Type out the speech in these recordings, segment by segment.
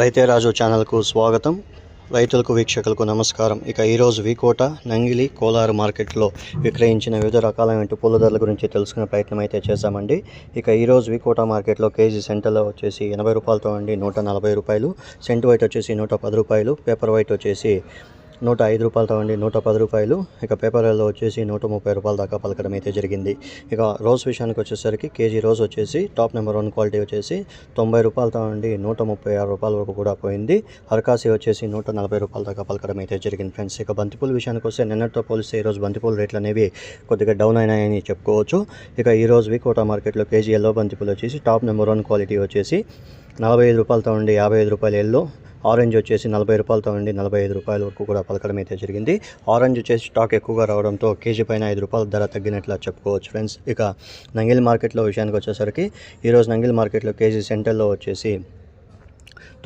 రైతే రాజు ఛానల్కు స్వాగతం. రైతులకు వీక్షకులకు నమస్కారం. ఇక ఈరోజు వికోట నంగిలి కోలారు మార్కెట్లో విక్రయించిన వివిధ రకాలైన పూల ధరల గురించి తెలుసుకునే ప్రయత్నం అయితే చేశామండి. ఇక ఈరోజు వికోట మార్కెట్లో కేజీ సెంటర్లో వచ్చేసి ఎనభై రూపాయలతో అండి నూట నలభై రూపాయలు సెంటు వైట్ వచ్చేసి నూట పది రూపాయలు పేపర్ వైట్ వచ్చేసి నూట ఐదు రూపాయలతో అండి నూట పది రూపాయలు. ఇక పేపర్లలో వచ్చేసి నూట ముప్పై రూపాయల దాకా పలకడం అయితే జరిగింది. ఇక రోజ్ విషయానికి వచ్చేసరికి కేజీ రోజ్ వచ్చేసి టాప్ నెంబర్ వన్ క్వాలిటీ వచ్చేసి తొంభై రూపాయలతో అండి నూట ముప్పై ఆరు రూపాయల వరకు కూడా పోయింది. అరకాసి వచ్చేసి నూట నలభై రూపాయల దాకా పలకడం అయితే జరిగింది ఫ్రెండ్స్. ఇక బంతిపూల విషయానికి వస్తే నిన్నటితో పోలిస్తే ఈరోజు బంతిపూల రేట్లు అనేవి కొద్దిగా డౌన్ అయినాయని చెప్పుకోవచ్చు. ఇక ఈరోజు వికోటా మార్కెట్లో కేజీ ఎల్లో బంతిపూలు వచ్చేసి టాప్ నెంబర్ వన్ క్వాలిటీ వచ్చేసి నలభై ఐదు రూపాయలతో ఉండి యాభై ఐదు రూపాయలు ఎల్లో ఆరెంజ్ వచ్చేసి నలభై రూపాయలతో ఉండి నలభై ఐదు రూపాయల వరకు కూడా పలకడం అయితే జరిగింది. ఆరెంజ్ వచ్చేసి స్టాక్ ఎక్కువగా రావడంతో కేజీ పైన ఐదు రూపాయల ధర తగ్గినట్లు చెప్పుకోవచ్చు ఫ్రెండ్స్. ఇక నంగిల్ మార్కెట్లో విషయానికి వచ్చేసరికి ఈరోజు నంగిల్ మార్కెట్లో కేజీ సెంటర్లో వచ్చేసి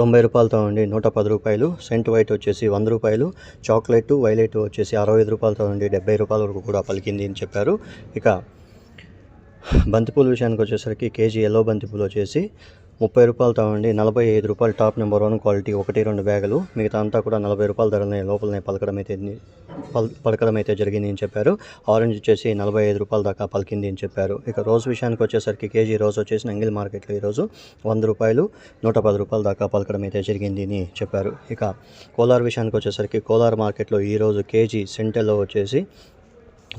తొంభై రూపాయలతో ఉండి నూట పది రూపాయలు సెంట్ వైట్ వచ్చేసి వంద రూపాయలు చాక్లెట్ వైలెట్ వచ్చేసి అరవై ఐదు రూపాయలతో ఉండి డెబ్బై రూపాయల వరకు కూడా పలికింది అని చెప్పారు. ఇక బంతిపూల విషయానికి వచ్చేసరికి కేజీ ఎల్లో బంతిపూలు వచ్చేసి ముప్పై రూపాయలతో ఉండి నలభై ఐదు రూపాయలు టాప్ నెంబర్ వన్ క్వాలిటీ ఒకటి రెండు బ్యాగులు. మిగతా అంతా కూడా నలభై రూపాయల ధరనే లోపలనే పలకడం అయితే పల్ పలకడం అయితే జరిగింది అని చెప్పారు. ఆరెంజ్ వచ్చేసి నలభై ఐదు రూపాయల దాకా పలికింది అని చెప్పారు. ఇక రోజు విషయానికి వచ్చేసరికి కేజీ రోజు వచ్చేసి నంగిల్ మార్కెట్లో ఈరోజు వంద రూపాయలు నూట పది రూపాయల దాకా పలకడం అయితే జరిగింది అని చెప్పారు. ఇక కోలార్ విషయానికి వచ్చేసరికి కోలార్ మార్కెట్లో ఈరోజు కేజీ సెంటర్లో వచ్చేసి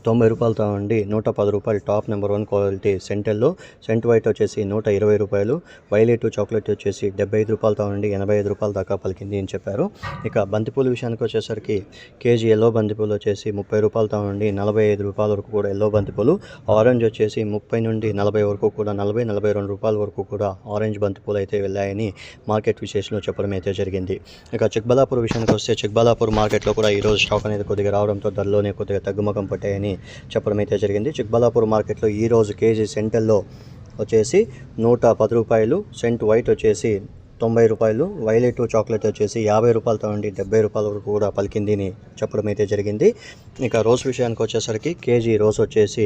తొంభై రూపాయలతో ఉండి నూట పది రూపాయలు టాప్ నెంబర్ వన్ క్వాలిటీ సెంటెల్లో సెంట్ వైట్ వచ్చేసి నూట ఇరవై రూపాయలు వైలెట్ చాక్లెట్ వచ్చేసి డెబ్బై ఐదు రూపాయలతో ఉండి ఎనభై ఐదు రూపాయల దాకా పలికింది అని చెప్పారు. ఇక బంతిపూల విషయానికి వచ్చేసరికి కేజీ ఎల్లో బంతిపూలు వచ్చేసి ముప్పై రూపాయలతో ఉండి నలభై ఐదు రూపాయల వరకు కూడా ఎల్లో బంతిపూలు. ఆరెంజ్ వచ్చేసి ముప్పై నుండి నలభై వరకు కూడా నలభై నలభై రెండు రూపాయల వరకు కూడా ఆరెంజ్ బంతిపూలు అయితే వెళ్ళాయని మార్కెట్ విశేషంలో చెప్పడం అయితే జరిగింది. ఇక చిక్బలాపూర్ విషయానికి వస్తే చిక్బలాపూర్ మార్కెట్లో కూడా ఈరోజు స్టాక్ అనేది కొద్దిగా రావడంతో ధరలోనే కొద్దిగా తగ్గుముఖం పట్టాయని చెప్పడం అయితే జరిగింది. చిక్బలాపూర్ మార్కెట్లో ఈరోజు కేజీ సెంటర్లో వచ్చేసి నూట పది రూపాయలు సెంట్ వైట్ వచ్చేసి తొంభై రూపాయలు వైలెట్ చాక్లెట్ వచ్చేసి యాభై రూపాయలతో ఉండి డెబ్బై రూపాయల వరకు కూడా పలికింది అని చెప్పడం అయితే జరిగింది. ఇక రోజ్ విషయానికి వచ్చేసరికి కేజీ రోజ్ వచ్చేసి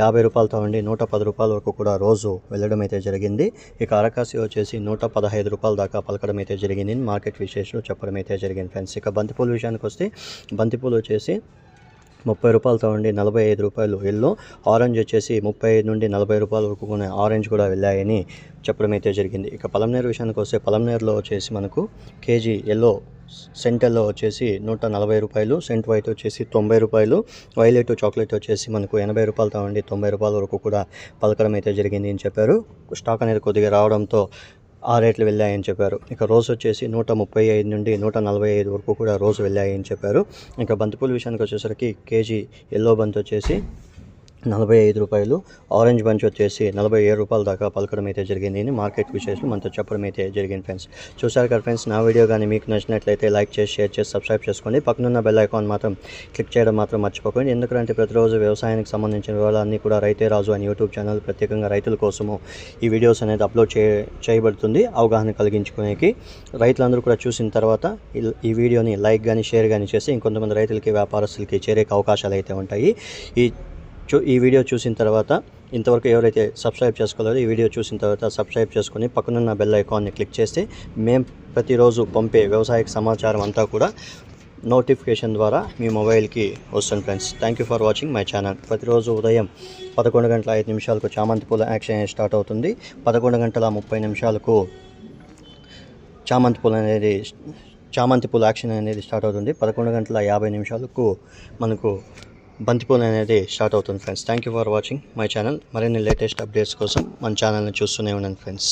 యాభై రూపాయలతో ఉండి నూట పది రూపాయల వరకు కూడా రోజు వెళ్ళడం అయితే జరిగింది. ఇక అరకాసి వచ్చేసి నూట పదహైదు రూపాయల దాకా పలకడం అయితే జరిగింది. మార్కెట్ విశేషాలు చెప్పడం అయితే జరిగింది ఫ్రెండ్స్. ఇక బంతిపూల విషయానికి వస్తే బంతిపూలు వచ్చేసి ముప్పై రూపాయలతో ఉండి నలభై ఐదు రూపాయలు ఎల్లో ఆరెంజ్ వచ్చేసి ముప్పై ఐదు నుండి నలభై రూపాయల వరకు కూడా ఆరెంజ్ కూడా వెళ్ళాయని చెప్పడం అయితే జరిగింది. ఇక పలంనేరు విషయానికి వస్తే పలంనేరులో వచ్చేసి మనకు కేజీ ఎల్లో సెంటర్లో వచ్చేసి నూట నలభై రూపాయలు సెంట్ వైట్ వచ్చేసి తొంభై రూపాయలు వైలెట్ చాక్లెట్ వచ్చేసి మనకు ఎనభై రూపాయలతో ఉండి తొంభై రూపాయల వరకు కూడా పలకడం అయితే జరిగింది అని చెప్పారు. స్టాక్ అనేది కొద్దిగా రావడంతో ఆ రేట్లు వెళ్ళాయని చెప్పారు. ఇక రోజు వచ్చేసి నూట ముప్పై ఐదు నుండి నూట నలభై ఐదు వరకు కూడా రోజు వెళ్ళాయని చెప్పారు. ఇంకా బంతిపూల విషయానికి వచ్చేసరికి కేజీ ఎల్లో బంతి వచ్చేసి నలభై ఐదు రూపాయలు. ఆరెంజ్ బంచ్ వచ్చేసి నలభై ఏడు రూపాయల దాకా పలకడం అయితే జరిగింది. అని మార్కెట్ విశేషాలు మనతో చెప్పడం అయితే జరిగింది ఫ్రెండ్స్. చూసారు కదా ఫ్రెండ్స్ నా వీడియో కానీ మీకు నచ్చినట్లయితే లైక్ చేసి షేర్ చేసి సబ్స్క్రైబ్ చేసుకోండి. పక్కనున్న బెల్ ఐకాన్ మాత్రం క్లిక్ చేయడం మాత్రం మర్చిపోకండి. ఎందుకంటే ప్రతిరోజు వ్యవసాయానికి సంబంధించిన వివరాలన్నీ కూడా రైతే రాజు అని యూట్యూబ్ ఛానల్ ప్రత్యేకంగా రైతుల కోసము ఈ వీడియోస్ అనేది అప్లోడ్ చే చేయబడుతుంది. అవగాహన కలిగించుకునేకి రైతులందరూ కూడా చూసిన తర్వాత ఈ- ఈ వీడియోని లైక్ కానీ షేర్ కానీ చేసి ఇంకొంతమంది రైతులకి వ్యాపారస్తులకి చేరే అవకాశాలు అయితే ఉంటాయి. ఈ చూ ఈ వీడియో చూసిన తర్వాత ఇంతవరకు ఎవరైతే సబ్స్క్రైబ్ చేసుకోలేదో ఈ వీడియో చూసిన తర్వాత సబ్స్క్రైబ్ చేసుకొని పక్కనున్న బెల్ ఐకాన్ని క్లిక్ చేస్తే మేము ప్రతిరోజు పంపే వ్యవసాయక సమాచారం అంతా కూడా నోటిఫికేషన్ ద్వారా మీ మొబైల్కి వస్తుంది friends. Thank you for watching my channel ప్రతిరోజు ఉదయం పదకొండు గంటల ఐదు నిమిషాలకు చామంతి పూల యాక్షన్ స్టార్ట్ అవుతుంది. పదకొండు గంటల ముప్పై నిమిషాలకు చామంతి పూల అనేది చామంతి పూల యాక్షన్ అనేది స్టార్ట్ అవుతుంది. పదకొండు గంటల యాభై నిమిషాలకు మనకు బంతిపూలు అనేది స్టార్ట్ అవుతుంది friends thank you for watching my channel మరిన్ని లేటెస్ట్ అప్డేట్స్ కోసం మన ఛానల్ని చూస్తూనే ఉండండి ఫ్రెండ్స్